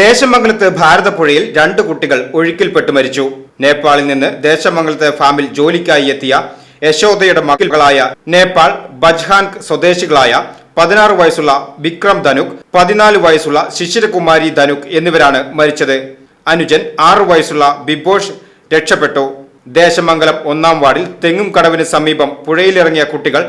ദേശമംഗലത്ത് ഭാരതപ്പുഴയിൽ രണ്ട് കുട്ടികൾ ഒഴുക്കിൽപ്പെട്ട് മരിച്ചു. നേപ്പാളിൽ നിന്ന് ദേശമംഗലത്ത് ഫാമിൽ ജോലിക്കായി എത്തിയ യശോദയുടെ മക്കളായ നേപ്പാൾ ബജ്ഹാൻ സ്വദേശികളായ പതിനാറ് വയസ്സുള്ള വിക്രം ധനുക് പതിനാല് വയസ്സുള്ള ശിശിരകുമാരി ധനുക് എന്നിവരാണ് മരിച്ചത്. അനുജൻ ആറു വയസ്സുള്ള ബിബോഷ് രക്ഷപ്പെട്ടു. ദേശമംഗലം ഒന്നാം വാർഡിൽ തെങ്ങും കടവിന് സമീപം പുഴയിലിറങ്ങിയ കുട്ടികൾ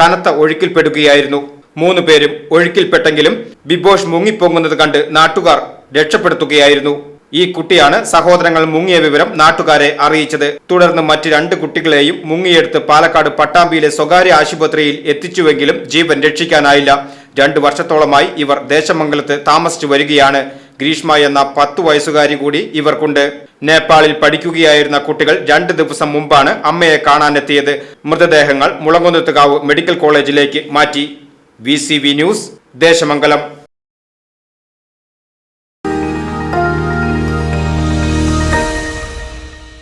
കനത്ത ഒഴുക്കിൽപ്പെടുകയായിരുന്നു. മൂന്ന് പേരും ഒഴുക്കിൽപ്പെട്ടെങ്കിലും ബിബോഷ് മുങ്ങിപ്പൊങ്ങുന്നത് കണ്ട് നാട്ടുകാർ രക്ഷപ്പെടുത്തുകയായിരുന്നു. ഈ കുട്ടിയാണ് സഹോദരങ്ങൾ മുങ്ങിയ വിവരം നാട്ടുകാരെ അറിയിച്ചത്. തുടർന്ന് മറ്റ് രണ്ട് കുട്ടികളെയും മുങ്ങിയെടുത്ത് പാലക്കാട് പട്ടാമ്പിയിലെ സ്വകാര്യ ആശുപത്രിയിൽ എത്തിച്ചുവെങ്കിലും ജീവൻ രക്ഷിക്കാനായില്ല. രണ്ടു വർഷത്തോളമായി ഇവർ ദേശമംഗലത്ത് താമസിച്ചു വരികയാണ്. ഗ്രീഷ്മ എന്ന പത്തു വയസ്സുകാരി കൂടി ഇവർക്കുണ്ട്. നേപ്പാളിൽ പഠിക്കുകയായിരുന്ന കുട്ടികൾ രണ്ട് ദിവസം മുമ്പാണ് അമ്മയെ കാണാനെത്തിയത്. മൃതദേഹങ്ങൾ മുളങ്കുന്നത്തുകാവ് മെഡിക്കൽ കോളേജിലേക്ക് മാറ്റി. V news Desamangalam.